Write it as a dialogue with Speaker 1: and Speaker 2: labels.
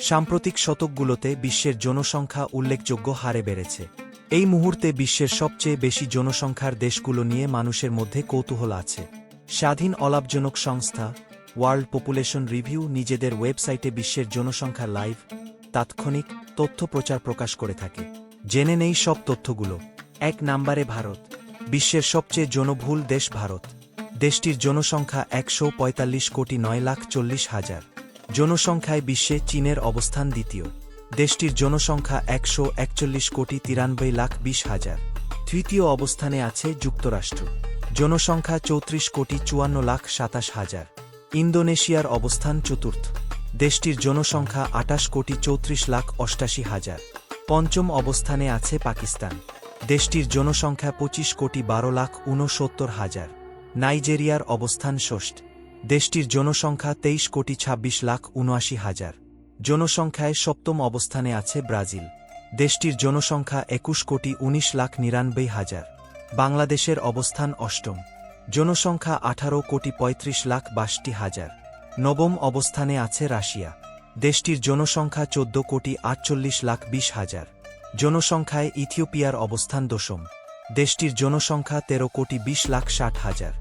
Speaker 1: সাম্প্রতিক শতকগুলোতে বিশ্বের জনসংখ্যা উল্লেখযোগ্য হারে বেড়েছে। এই মুহূর্তে বিশ্বের সবচেয়ে বেশি জনসংখ্যার দেশগুলো নিয়ে মানুষের মধ্যে কৌতূহল আছে। স্বাধীন অলাভজনক সংস্থা, ওয়ার্ল্ড পপুলেশন রিভিউ নিজেদের ওয়েবসাইটে বিশ্বের জনসংখ্যা লাইভ, তাৎক্ষণিক তথ্য প্রচার প্রকাশ করে থাকে। জেনে নেই সব তথ্যগুলো। এক নাম্বারে ভারত, বিশ্বের সবচেয়ে জনবহুল দেশ ভারত। দেশটির জনসংখ্যা একশো পঁয়তাল্লিশ কোটি নয় লাখ চল্লিশ হাজার। জনসংখ্যায় বিশ্বে চীনের অবস্থান দ্বিতীয়। দেশটির জনসংখ্যা একশো একচল্লিশ কোটি তিরানব্বই লাখ বিশ হাজার। তৃতীয় অবস্থানে আছে যুক্তরাষ্ট্র। জনসংখ্যা চৌত্রিশ কোটি চুয়ান্ন লাখ সাতাশ হাজার। ইন্দোনেশিয়ার অবস্থান চতুর্থ। দেশটির জনসংখ্যা আটাশ কোটি চৌত্রিশ লাখ অষ্টাশি হাজার। পঞ্চম অবস্থানে আছে পাকিস্তান। দেশটির জনসংখ্যা পঁচিশ কোটি বারো লাখ ঊনসত্তর হাজার। নাইজেরিয়ার অবস্থান ষষ্ঠ। দেশটির জনসংখ্যা তেইশ কোটি ছাব্বিশ লাখ উনআশি হাজার। জনসংখ্যায় সপ্তম অবস্থানে আছে ব্রাজিল। দেশটির জনসংখ্যা একুশ কোটি উনিশ লাখ নিরানব্বই হাজার। বাংলাদেশের অবস্থান অষ্টম। জনসংখ্যা আঠারো কোটি পঁয়ত্রিশ লাখ বাষট্টি হাজার। নবম অবস্থানে আছে রাশিয়া। দেশটির জনসংখ্যা চোদ্দ কোটি আটচল্লিশ লাখ বিশ হাজার। জনসংখ্যায় ইথিওপিয়ার অবস্থান দশম। দেশটির জনসংখ্যা তেরো কোটি বিশ লাখ ষাট হাজার।